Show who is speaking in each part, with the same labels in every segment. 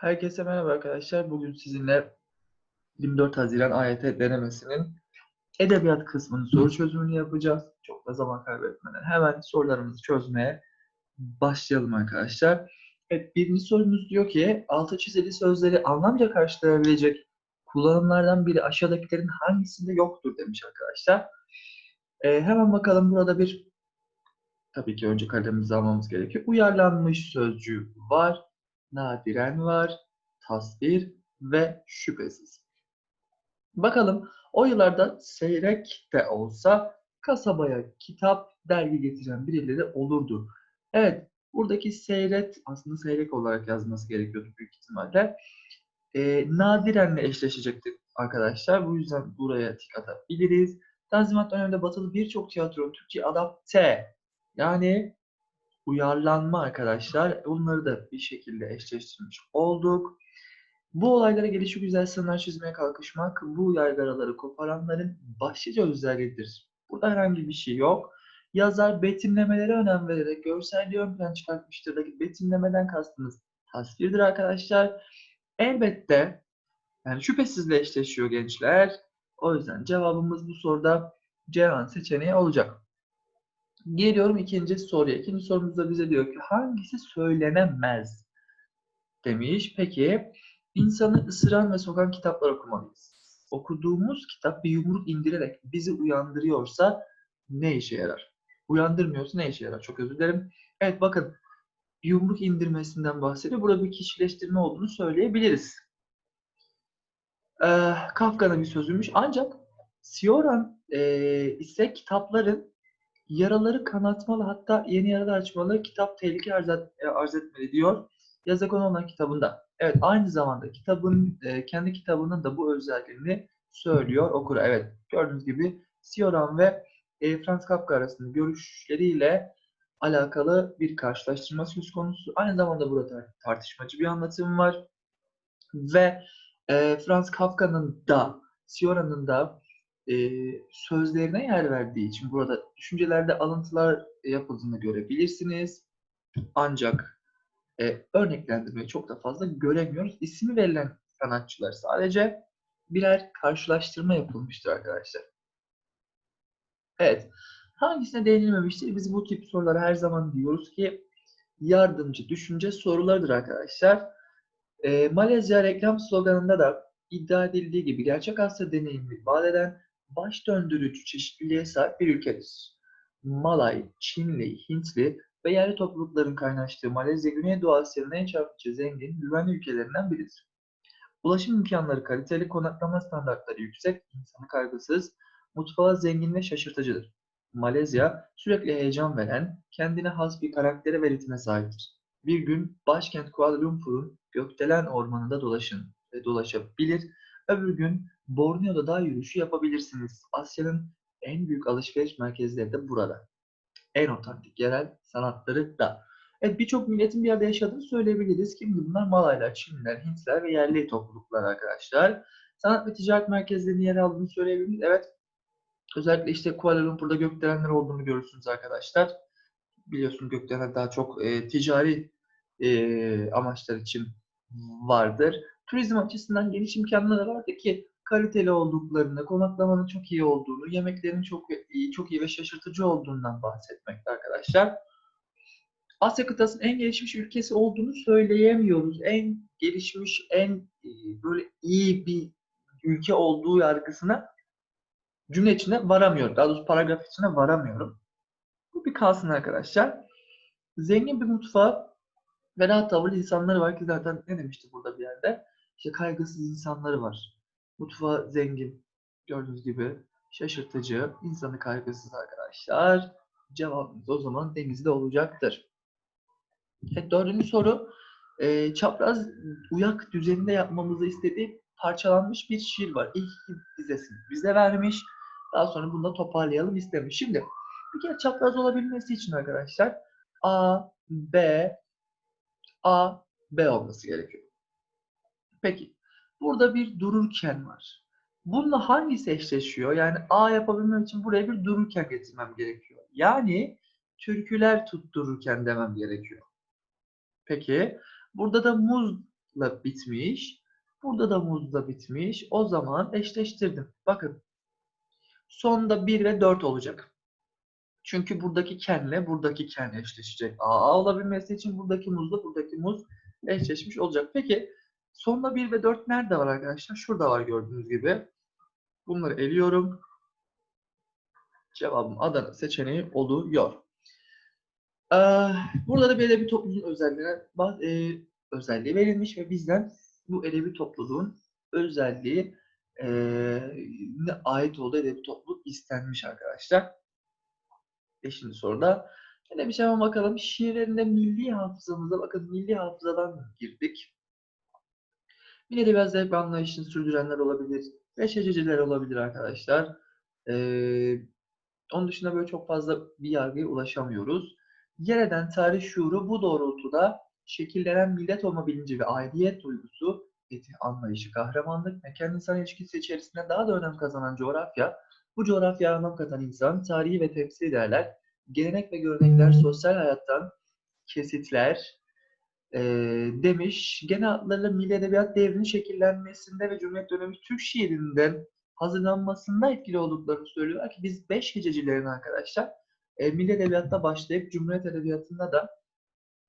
Speaker 1: Herkese merhaba arkadaşlar. Bugün sizinle 24 Haziran AYT denemesinin edebiyat kısmının soru çözümünü yapacağız. Çok da zaman kaybetmeden hemen sorularımızı çözmeye başlayalım arkadaşlar. Evet, birinci sorumuz diyor ki altı çizili sözleri anlamca karşılayabilecek kullanımlardan biri aşağıdakilerin hangisinde yoktur demiş arkadaşlar. Ee, hemen bakalım burada bir tabii ki önce kalemimizi almamız gerekiyor. Uyarlanmış sözcüğü var nadiren var, tasvir ve şüphesiz. Bakalım o yıllarda seyrek de olsa kasabaya kitap, dergi getiren birileri olurdu. Evet, buradaki seyret aslında seyrek olarak yazması gerekiyordu büyük ihtimalle. E, nadirenle eşleşecektir arkadaşlar. Bu yüzden buraya tik atabiliriz. Tanzimat döneminde batılı birçok tiyatro Türkçe adapte yani uyarlanma arkadaşlar. Bunları da bir şekilde eşleştirmiş olduk. Bu olaylara gelişi güzel sınırlar çizmeye kalkışmak, bu yaygaraları koparanların başlıca özelliğidir. Burada herhangi bir şey yok. Yazar betimlemelere önem vererek görselliği ön plan çıkartmıştır. Betimlemeden kastımız tasvirdir arkadaşlar. Elbette yani şüphesizle eşleşiyor gençler. O yüzden cevabımız bu soruda Ceyhan seçeneği olacak. Geliyorum ikinci soruya. İkinci sorumuzda bize diyor ki hangisi söylenemez demiş. Peki insanı ısıran ve sokan kitaplar okumalıyız. Okuduğumuz kitap bir yumruk indirerek bizi uyandırıyorsa ne işe yarar? Uyandırmıyorsa ne işe yarar? Çok özür dilerim. Evet bakın yumruk indirmesinden bahsediyor. Burada bir kişileştirme olduğunu söyleyebiliriz. Ee, Kafka'nın bir sözüymüş. Ancak Sioran e, ise kitapların Yaraları kanatmalı hatta yeni yaralar açmalı kitap tehlike arz, et, e, arz etmeli diyor. Yazakon olan kitabında. Evet aynı zamanda kitabın e, kendi kitabının da bu özelliğini söylüyor okura. Evet gördüğünüz gibi Sioran ve e, Franz Kafka arasında görüşleriyle alakalı bir karşılaştırma söz konusu. Aynı zamanda burada tartışmacı bir anlatım var. Ve e, Franz Kafka'nın da Sioran'ın da e, sözlerine yer verdiği için burada düşüncelerde alıntılar yapıldığını görebilirsiniz. Ancak e, örneklendirmeyi çok da fazla göremiyoruz. İsmi verilen sanatçılar sadece birer karşılaştırma yapılmıştır arkadaşlar. Evet. Hangisine değinilmemiştir? Biz bu tip sorulara her zaman diyoruz ki yardımcı düşünce sorularıdır arkadaşlar. E, Malezya reklam sloganında da iddia edildiği gibi gerçek Asya deneyimi vaat eden baş döndürücü çeşitliliğe sahip bir ülkedir. Malay, Çinli, Hintli ve yerli toplulukların kaynaştığı Malezya, Güneydoğu Asya'nın en çarpıcı, zengin, güvenli ülkelerinden biridir. Ulaşım imkanları kaliteli, konaklama standartları yüksek, insanı kaygısız, mutfağı zengin ve şaşırtıcıdır. Malezya sürekli heyecan veren, kendine has bir karaktere ve ritme sahiptir. Bir gün başkent Kuala Lumpur'un Gökdelen Ormanı'nda dolaşın ve dolaşabilir. Öbür gün Borneo'da dağ yürüyüşü yapabilirsiniz. Asya'nın en büyük alışveriş merkezleri de burada. En otantik yerel sanatları da. Evet birçok milletin bir arada yaşadığını söyleyebiliriz. Kim bunlar? Malaylar, Çinliler, Hintler ve yerli topluluklar arkadaşlar. Sanat ve ticaret merkezlerinin yer aldığını söyleyebiliriz. Evet. Özellikle işte Kuala Lumpur'da gökdelenler olduğunu görürsünüz arkadaşlar. Biliyorsunuz gökdelenler daha çok e, ticari e, amaçlar için vardır. Turizm açısından geniş imkanları vardı ki kaliteli olduklarını, konaklamanın çok iyi olduğunu, yemeklerin çok iyi, çok iyi ve şaşırtıcı olduğundan bahsetmekte arkadaşlar. Asya kıtasının en gelişmiş ülkesi olduğunu söyleyemiyoruz. En gelişmiş, en e, böyle iyi bir ülke olduğu yargısına cümle içinde varamıyorum. Daha doğrusu paragraf içine varamıyorum. Bu bir kalsın arkadaşlar. Zengin bir mutfağı ve rahat tavırlı insanları var ki zaten ne demişti burada bir yerde? İşte kaygısız insanları var. Mutfağı zengin. Gördüğünüz gibi şaşırtıcı, insanı kaygısız arkadaşlar. Cevabımız o zaman denizde olacaktır. Evet, dördüncü soru. E, çapraz uyak düzeninde yapmamızı istediği parçalanmış bir şiir var. İlk dizesini bize vermiş. Daha sonra bunu da toparlayalım istemiş. Şimdi bir kere çapraz olabilmesi için arkadaşlar A, B, A, B olması gerekiyor. Peki Burada bir dururken var. Bununla hangisi eşleşiyor? Yani A yapabilmem için buraya bir dururken getirmem gerekiyor. Yani türküler tuttururken demem gerekiyor. Peki burada da muz muzla bitmiş. Burada da muzla bitmiş. O zaman eşleştirdim. Bakın. Sonda 1 ve 4 olacak. Çünkü buradaki kenle buradaki ken eşleşecek. A olabilmesi için buradaki muzla buradaki muz eşleşmiş olacak. Peki sonda 1 ve 4 nerede var arkadaşlar? Şurada var gördüğünüz gibi. Bunları eliyorum. Cevabım Adana seçeneği oluyor. Ee, burada da bir edebi topluluğun özelliğine e, özelliği verilmiş ve bizden bu edebi topluluğun özelliği e, ait olduğu edebi topluluk istenmiş arkadaşlar. Beşinci soruda. Yine bir şey bakalım. Şiirlerinde milli hafızamıza bakın milli hafızadan girdik. Yine de biraz zevk anlayışını sürdürenler olabilir. Beşeciciler olabilir arkadaşlar. Ee, onun dışında böyle çok fazla bir yargıya ulaşamıyoruz. Yer eden tarih şuuru bu doğrultuda şekillenen millet olma bilinci ve aidiyet duygusu, eti anlayışı, kahramanlık, mekan insan ilişkisi içerisinde daha da önem kazanan coğrafya, bu coğrafya anlam katan insan, tarihi ve temsil değerler, gelenek ve görenekler, sosyal hayattan kesitler e, demiş. Genel hatlarıyla milli edebiyat devrinin şekillenmesinde ve Cumhuriyet dönemi Türk şiirinden hazırlanmasında etkili olduklarını söylüyorlar ki biz beş hececilerin arkadaşlar e, milli edebiyatta başlayıp Cumhuriyet edebiyatında da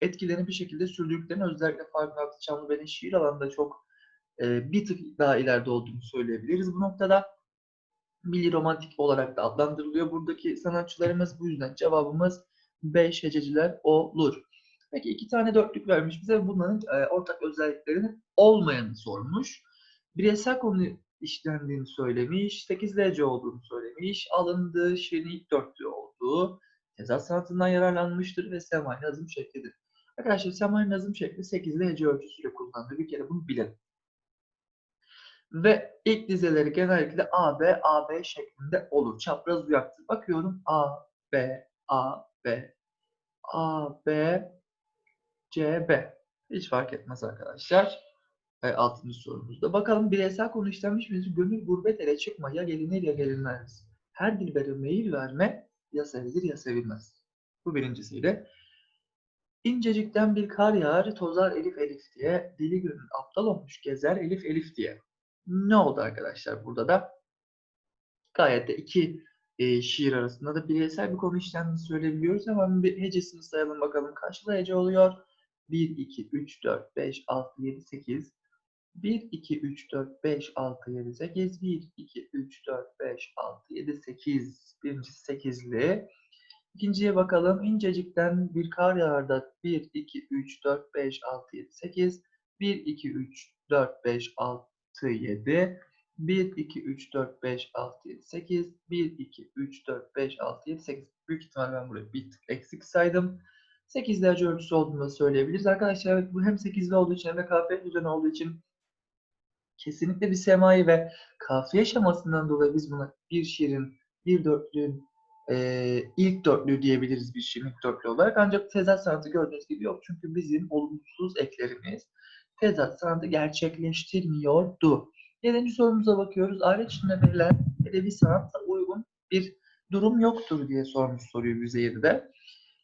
Speaker 1: etkilerini bir şekilde sürdürdüklerini özellikle Faruk Hakkı Çamlıbel'in şiir alanında çok e, bir tık daha ileride olduğunu söyleyebiliriz. Bu noktada milli romantik olarak da adlandırılıyor. Buradaki sanatçılarımız bu yüzden cevabımız 5 hececiler olur. Peki iki tane dörtlük vermiş bize. Bunların e, ortak özelliklerinin olmayanı sormuş. Bireysel konu işlendiğini söylemiş. 8 derece olduğunu söylemiş. Alındığı şiirin ilk dörtlüğü olduğu. Tezat sanatından yararlanmıştır ve semai nazım şeklidir. Arkadaşlar semai nazım şekli 8 hece ölçüsüyle kullanılır. Bir kere bunu bilelim. Ve ilk dizeleri genellikle A, B, A, B şeklinde olur. Çapraz uyaktır. Bakıyorum A, B, A, B, A, B, C. Hiç fark etmez arkadaşlar. E, altıncı sorumuzda. Bakalım bireysel konu işlenmiş mi? Gönül gurbet ele çıkma. Ya gelinir ya gelinmez. Her dilbere meyil verme ya sevilir ya sevilmez. Bu birincisiydi. İncecikten bir kar yağar, tozar elif elif diye, dili gönül aptal olmuş gezer elif elif diye. Ne oldu arkadaşlar burada da? Gayet de iki e, şiir arasında da bireysel bir konu işlendiğini söyleyebiliyoruz. Hemen bir hecesini sayalım bakalım. Kaçlı hece oluyor? 1, 2, 3, 4, 5, 6, 7, 8. 1, 2, 3, 4, 5, 6, 7, 8. 1, 2, 3, 4, 5, 6, 7, 8. Birincisi 8'li. İkinciye bakalım. İncecikten bir kar yağar da 1, 2, 3, 4, 5, 6, 7, 8. 1, 2, 3, 4, 5, 6, 7. 1, 2, 3, 4, 5, 6, 7, 8. 1, 2, 3, 4, 5, 6, 7, 8. Büyük ihtimal ben buraya bir tık eksik saydım. 8 derece ölçüsü olduğunu söyleyebiliriz. Arkadaşlar evet bu hem 8'li olduğu için hem de kafiye düzeni olduğu için kesinlikle bir semai ve kafiye şemasından dolayı biz buna bir şiirin, bir dörtlüğün e, ilk dörtlüğü diyebiliriz bir şiirin ilk dörtlüğü olarak. Ancak tezat sanatı gördüğünüz gibi yok. Çünkü bizim olumsuz eklerimiz tezat sanatı gerçekleştirmiyordu. Yedinci sorumuza bakıyoruz. Aile içinde verilen edebi sanatla uygun bir durum yoktur diye sormuş soruyu bize 7'de.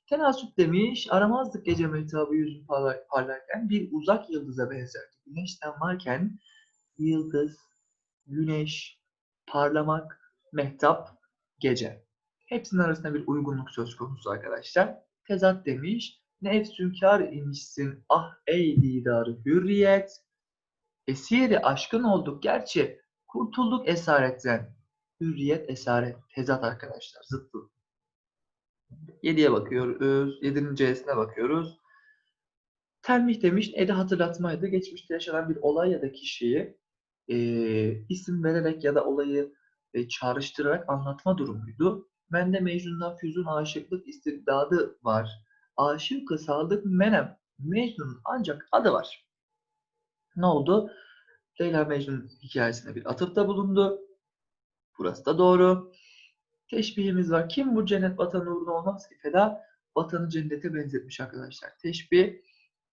Speaker 1: Tenasüp demiş, aramazdık gece mehtabı yüzün parlar- parlarken bir uzak yıldıza benzerdi. Güneşten varken yıldız, güneş, parlamak, mehtap, gece. Hepsinin arasında bir uygunluk söz konusu arkadaşlar. Tezat demiş, ne efsünkar imişsin ah ey didarı hürriyet. Esiri aşkın olduk gerçi, kurtulduk esaretten. Hürriyet, esaret, tezat arkadaşlar, zıttı. 7'ye bakıyoruz. 7'nin C'sine bakıyoruz. Telmih demiş, Ede hatırlatmaydı. Geçmişte yaşanan bir olay ya da kişiyi e, isim vererek ya da olayı e, çağrıştırarak anlatma durumuydu. Bende Mecnun'dan Füzun aşıklık istibdadı var. Aşık-ı Sadık Menem. Mecnun'un ancak adı var. Ne oldu? Leyla Mecnun hikayesine bir atıfta bulundu. Burası da doğru. Teşbihimiz var. Kim bu cennet vatanı uğruna olmaz ki feda? Vatanı cennete benzetmiş arkadaşlar. Teşbih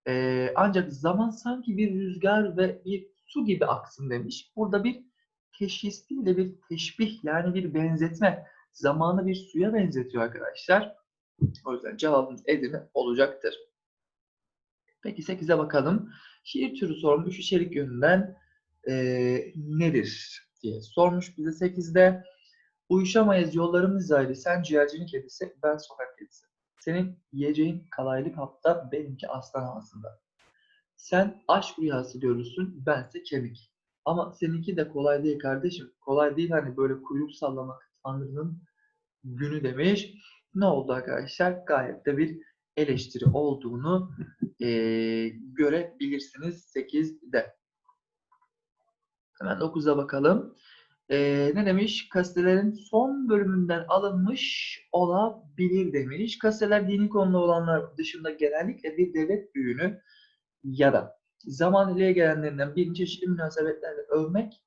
Speaker 1: ee, ancak zaman sanki bir rüzgar ve bir su gibi aksın demiş. Burada bir teşhis değil de bir teşbih yani bir benzetme. Zamanı bir suya benzetiyor arkadaşlar. O yüzden cevabımız Edirne olacaktır. Peki 8'e bakalım. Şiir türü sormuş içerik yönünden e, nedir diye sormuş bize 8'de. Uyuşamayız yollarımız ayrı. Sen ciğercinin kedisi, ben sokak kedisi. Senin yiyeceğin kalaylı kapta, benimki aslan havasında. Sen aşk rüyası görürsün, bense kemik. Ama seninki de kolay değil kardeşim. Kolay değil hani böyle kuyruk sallamak Tanrı'nın günü demiş. Ne oldu arkadaşlar? Gayet de bir eleştiri olduğunu eee, görebilirsiniz 8'de. Hemen 9'a bakalım. Eee, ne demiş? Kasitelerin son bölümünden alınmış olabilir demiş. Kasiteler dini konuda olanlar dışında genellikle bir devlet büyüğünü ya da zaman ile gelenlerinden birini çeşitli münasebetlerle övmek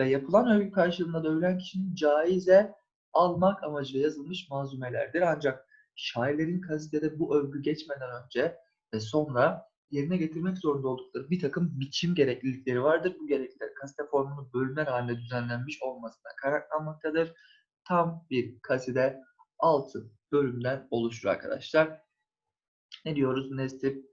Speaker 1: ve yapılan övgü karşılığında da övülen kişinin caize almak amacıyla yazılmış malzumelerdir. Ancak şairlerin kasitede bu övgü geçmeden önce ve sonra yerine getirmek zorunda oldukları bir takım biçim gereklilikleri vardır. Bu gereklilikler kasete formunu bölümler halinde düzenlenmiş olmasına kaynaklanmaktadır. Tam bir kaside 6 bölümden oluşur arkadaşlar. Ne diyoruz? Nesip,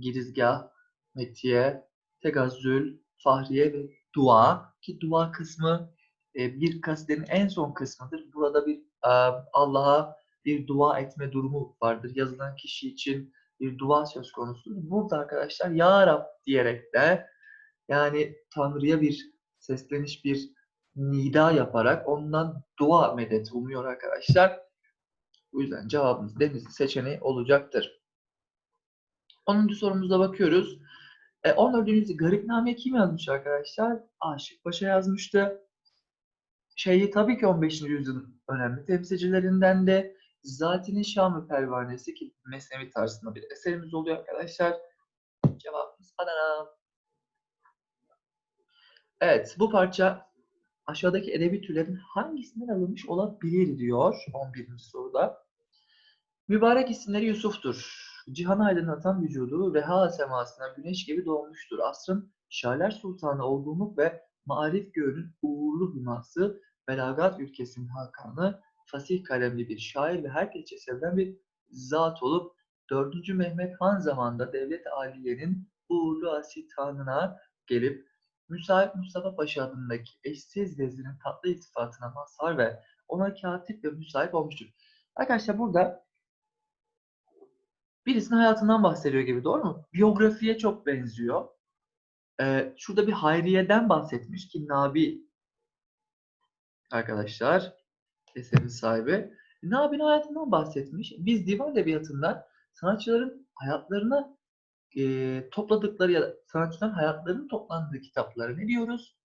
Speaker 1: girizgah, metiye, tegazzül, fahriye ve dua. Ki dua kısmı e, bir kasidenin en son kısmıdır. Burada bir e, Allah'a bir dua etme durumu vardır. Yazılan kişi için bir dua söz konusudur. Burada arkadaşlar Ya Rab diyerek de yani Tanrı'ya bir sesleniş, bir nida yaparak ondan dua medet umuyor arkadaşlar. Bu yüzden cevabımız deniz seçeneği olacaktır. 10. sorumuza bakıyoruz. E, 14. Garipname kim yazmış arkadaşlar? Aşık Paşa yazmıştı. Şeyi tabii ki 15. yüzyılın önemli temsilcilerinden de Zatine Şam-ı Pervanesi ki Mesnevi tarzında bir eserimiz oluyor arkadaşlar. Cevabımız Adana. Evet, bu parça aşağıdaki edebi türlerin hangisinden alınmış olabilir diyor 11. soruda. Mübarek isimleri Yusuf'tur. Cihanı aydınlatan vücudu reha semasına güneş gibi doğmuştur. Asrın şairler sultanı olduğunu ve marif göğünün uğurlu hüması, belagat ülkesinin hakanı, fasih kalemli bir şair ve herkesçe sevilen bir zat olup 4. Mehmet Han zamanında devlet aliyenin uğurlu asitanına gelip Müsait Mustafa Paşa adındaki eşsiz vezinin tatlı iltifatına mazhar ve ona katip ve müsait olmuştur. Arkadaşlar burada birisinin hayatından bahsediyor gibi doğru mu? Biyografiye çok benziyor. Ee, şurada bir Hayriye'den bahsetmiş ki Nabi arkadaşlar eserin sahibi. Nabi'nin hayatından bahsetmiş. Biz divan edebiyatından sanatçıların hayatlarına e, topladıkları ya da sanatçıların hayatlarının toplandığı kitaplara ne diyoruz?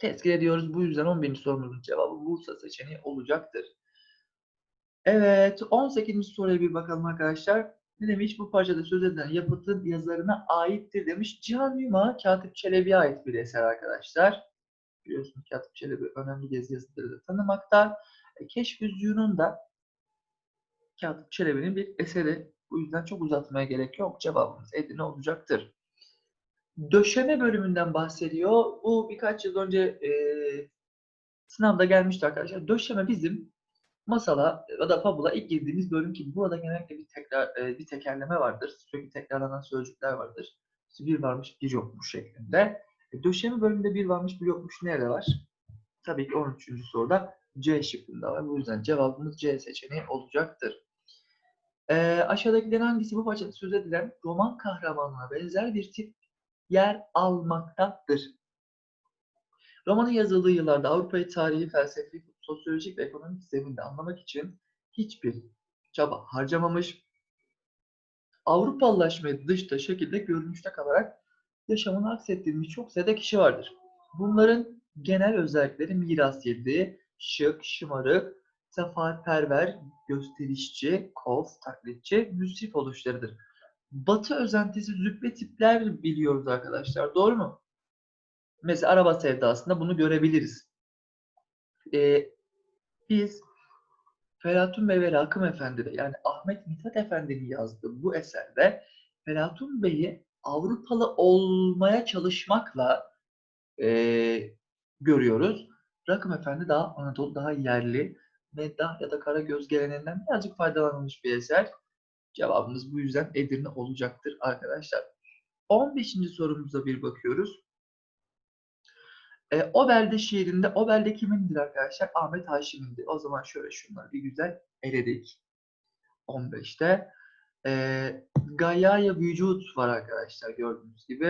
Speaker 1: Tezkir ediyoruz. Bu yüzden 11. sorumuzun cevabı Bursa seçeneği olacaktır. Evet, 18. soruya bir bakalım arkadaşlar. Ne demiş? Bu parçada söz edilen yapıtın yazarına aittir demiş. Cihan Yuma, Katip Çelebi'ye ait bir eser arkadaşlar. Biliyorsunuz Katip Çelebi önemli gezi yazıları da tanımakta. E, Keşfüzyu'nun da Katip Çelebi'nin bir eseri. Bu yüzden çok uzatmaya gerek yok. Cevabımız Edirne olacaktır. Döşeme bölümünden bahsediyor. Bu birkaç yıl önce e, sınavda gelmişti arkadaşlar. Döşeme bizim masala ya da fabula ilk girdiğimiz bölüm ki burada genellikle bir tekrar e, bir tekerleme vardır. Sürekli tekrarlanan sözcükler vardır. İşte bir varmış bir yokmuş şeklinde. E, döşeme bölümünde bir varmış bir yokmuş nerede var? Tabii ki 13. soruda C şıkkında var. Bu yüzden cevabımız C seçeneği olacaktır. E, aşağıdakilerin hangisi bu parçada söz edilen roman kahramanına benzer bir tip yer almaktadır? Romanın yazıldığı yıllarda Avrupa'yı tarihi, felsefi, sosyolojik ve ekonomik zeminde anlamak için hiçbir çaba harcamamış, Avrupalılaşmayı dışta şekilde görünüşte kalarak yaşamını aksettirmiş çok sayıda kişi vardır. Bunların genel özellikleri miras yedi, şık, şımarık, sefaatperver, gösterişçi, kov, taklitçi, müsrif oluşlarıdır. Batı özentisi züppe tipler biliyoruz arkadaşlar. Doğru mu? Mesela araba sevdasında bunu görebiliriz. Ee, biz Felatun Bey ve Rakım Efendi de yani Ahmet Mithat Efendi'nin yazdığı bu eserde Felatun Bey'i Avrupalı olmaya çalışmakla e, görüyoruz. Rakım Efendi daha Anadolu, daha yerli, Meddah ya da Karagöz geleneğinden birazcık faydalanılmış bir eser. Cevabımız bu yüzden Edirne olacaktır arkadaşlar. 15. sorumuza bir bakıyoruz. E, Obel'de şiirinde, Obel'de kimindir arkadaşlar? Ahmet Haşim'indir. O zaman şöyle şunları bir güzel eledik. 15'te. E, Gayaya Vücut var arkadaşlar gördüğünüz gibi.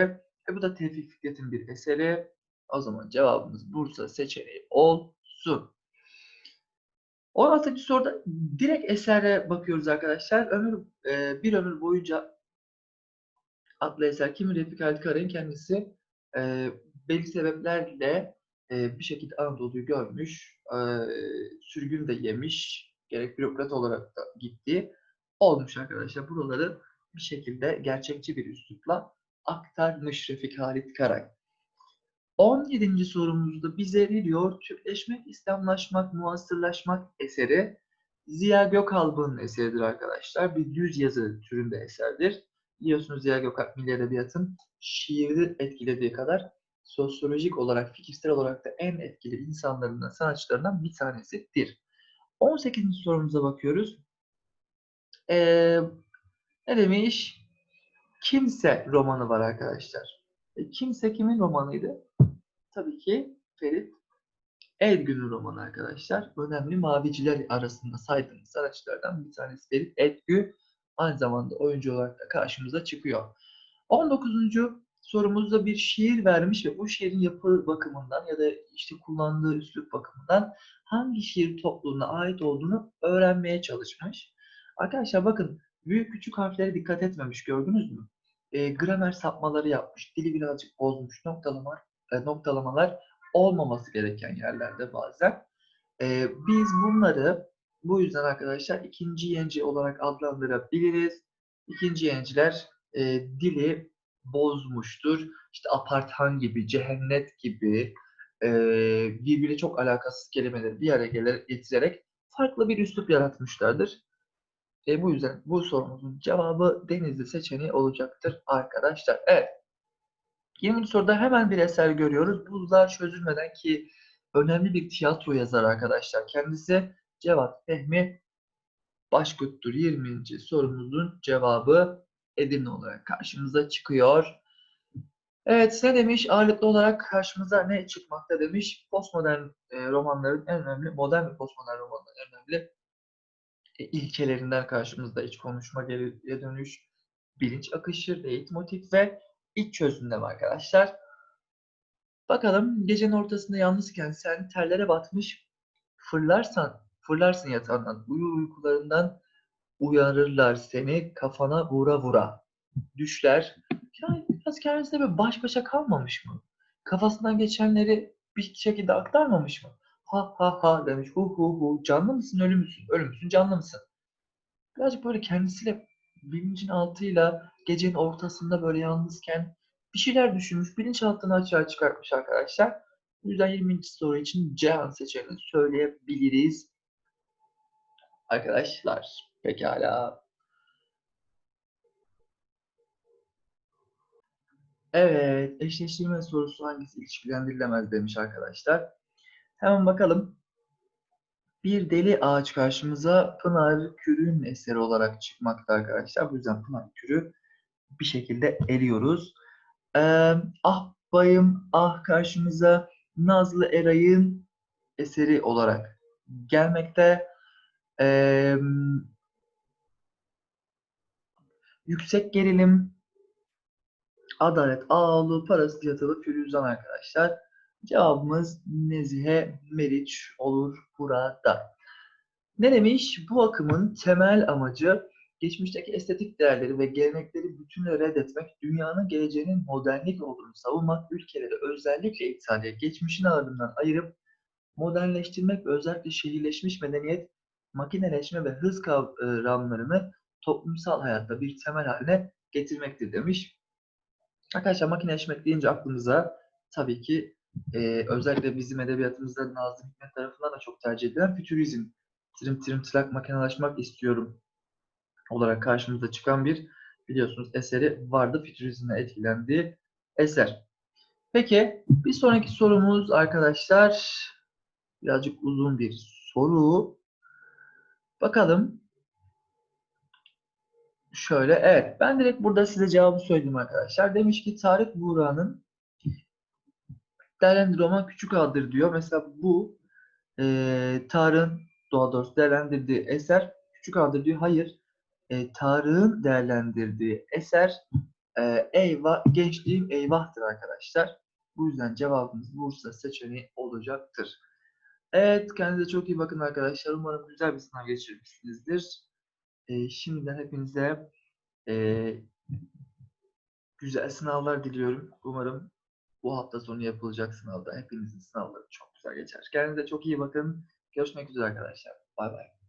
Speaker 1: E, bu da Tevfik Fikret'in bir eseri. O zaman cevabımız Bursa seçeneği olsun. 16. soruda direkt esere bakıyoruz arkadaşlar. Ömür e, bir ömür boyunca adlı eser kimin Refik Halit Karay'ın kendisi e, belli sebeplerle e, bir şekilde Anadolu'yu görmüş, e, sürgün de yemiş, gerek bürokrat olarak da gitti. Olmuş arkadaşlar. Buraları bir şekilde gerçekçi bir üslupla aktarmış Refik Halit Karay. 17. sorumuzda bize veriyor Türkleşmek, İslamlaşmak, muasırlaşmak eseri Ziya Gökalp'ın eseridir arkadaşlar. Bir düz yazı türünde eserdir. Biliyorsunuz Ziya Gökalp Milli Edebiyat'ın şiiri etkilediği kadar sosyolojik olarak, fikirsel olarak da en etkili insanlarından, sanatçılarından bir tanesidir. 18. sorumuza bakıyoruz. Ee, ne demiş? Kimse romanı var arkadaşlar. E, Kimse kimin romanıydı? Tabii ki Ferit Edgün'ün romanı arkadaşlar. Önemli maviciler arasında saydığımız sanatçılardan bir tanesi Ferit Edgü. Aynı zamanda oyuncu olarak da karşımıza çıkıyor. 19. sorumuzda bir şiir vermiş ve bu şiirin yapı bakımından ya da işte kullandığı üslup bakımından hangi şiir topluluğuna ait olduğunu öğrenmeye çalışmış. Arkadaşlar bakın büyük küçük harflere dikkat etmemiş gördünüz mü? E, gramer sapmaları yapmış, dili birazcık bozmuş, noktalama, e, noktalamalar olmaması gereken yerlerde bazen. E, biz bunları bu yüzden arkadaşlar ikinci yenci olarak adlandırabiliriz. İkinci yenciler e, dili bozmuştur. İşte aparthan gibi, cehennet gibi e, birbiriyle çok alakasız kelimeleri bir araya getirerek farklı bir üslup yaratmışlardır. E, bu yüzden bu sorumuzun cevabı Denizli seçeneği olacaktır arkadaşlar. Evet. 20. soruda hemen bir eser görüyoruz. Buzlar çözülmeden ki önemli bir tiyatro yazarı arkadaşlar. Kendisi Cevat Fehmi Başkut'tur. 20. sorumuzun cevabı Edirne olarak karşımıza çıkıyor. Evet ne demiş? Ağırlıklı olarak karşımıza ne çıkmakta demiş? Postmodern e, romanların en önemli, modern ve postmodern romanların en önemli e, ilkelerinden karşımızda iç konuşma, geriye dönüş, bilinç akışı, leitmotiv ve iç çözümlem arkadaşlar. Bakalım gecenin ortasında yalnızken sen terlere batmış fırlarsan, fırlarsın yatağından, uyu uykularından uyarırlar seni kafana vura vura. Düşler. Yani biraz kendisine böyle baş başa kalmamış mı? Kafasından geçenleri bir şekilde aktarmamış mı? Ha ha ha demiş. Hu hu hu. Canlı mısın, ölü müsün? Ölü müsün, canlı mısın? Birazcık böyle kendisiyle bilincin altıyla gecenin ortasında böyle yalnızken bir şeyler düşünmüş. Bilinçaltını açığa çıkartmış arkadaşlar. Bu yüzden 20. soru için Cihan seçeneğini söyleyebiliriz. Arkadaşlar pekala. Evet, eşleştirme sorusu hangisi ilişkilendirilemez demiş arkadaşlar. Hemen bakalım. Bir deli ağaç karşımıza Pınar Kür'ün eseri olarak çıkmakta arkadaşlar. Bu yüzden Pınar Kür'ü bir şekilde eliyoruz. Ee, ah bayım ah karşımıza Nazlı Eray'ın eseri olarak gelmekte. Ee, yüksek gerilim Adalet Ağoğlu parası yatılı Firuzan arkadaşlar. Cevabımız Nezihe Meriç olur burada. Ne demiş? Bu akımın temel amacı geçmişteki estetik değerleri ve gelenekleri bütünle reddetmek, dünyanın geleceğinin modernlik olduğunu savunmak, ülkeleri özellikle İtalya geçmişin ağırlığından ayırıp modernleştirmek ve özellikle şehirleşmiş medeniyet, makineleşme ve hız kavramlarını toplumsal hayatta bir temel haline getirmektir demiş. Arkadaşlar makineleşmek deyince aklımıza tabii ki e, özellikle bizim edebiyatımızda Nazım Hikmet tarafından da çok tercih edilen fütürizm, trim trim trak makinelaşmak istiyorum olarak karşımıza çıkan bir biliyorsunuz eseri vardı. Fütürizmle etkilendiği eser. Peki bir sonraki sorumuz arkadaşlar birazcık uzun bir soru. Bakalım. Şöyle, evet. Ben direkt burada size cevabı söyleyeyim arkadaşlar. Demiş ki Tarık Buğra'nın değerlendirdiği roman Küçük Ağa'dır diyor. Mesela bu e, Tarık'ın daha doğrusu değerlendirdiği eser Küçük Ağa'dır diyor. Hayır. E, Tarık'ın değerlendirdiği eser e, Eyvah, Gençliğim Eyvah'tır arkadaşlar. Bu yüzden cevabımız Bursa seçeneği olacaktır. Evet, kendinize çok iyi bakın arkadaşlar. Umarım güzel bir sınav geçirmişsinizdir. E, şimdiden hepinize e, güzel sınavlar diliyorum. Umarım bu hafta sonu yapılacak sınavda hepinizin sınavları çok güzel geçer. Kendinize çok iyi bakın. Görüşmek üzere arkadaşlar. Bay bay.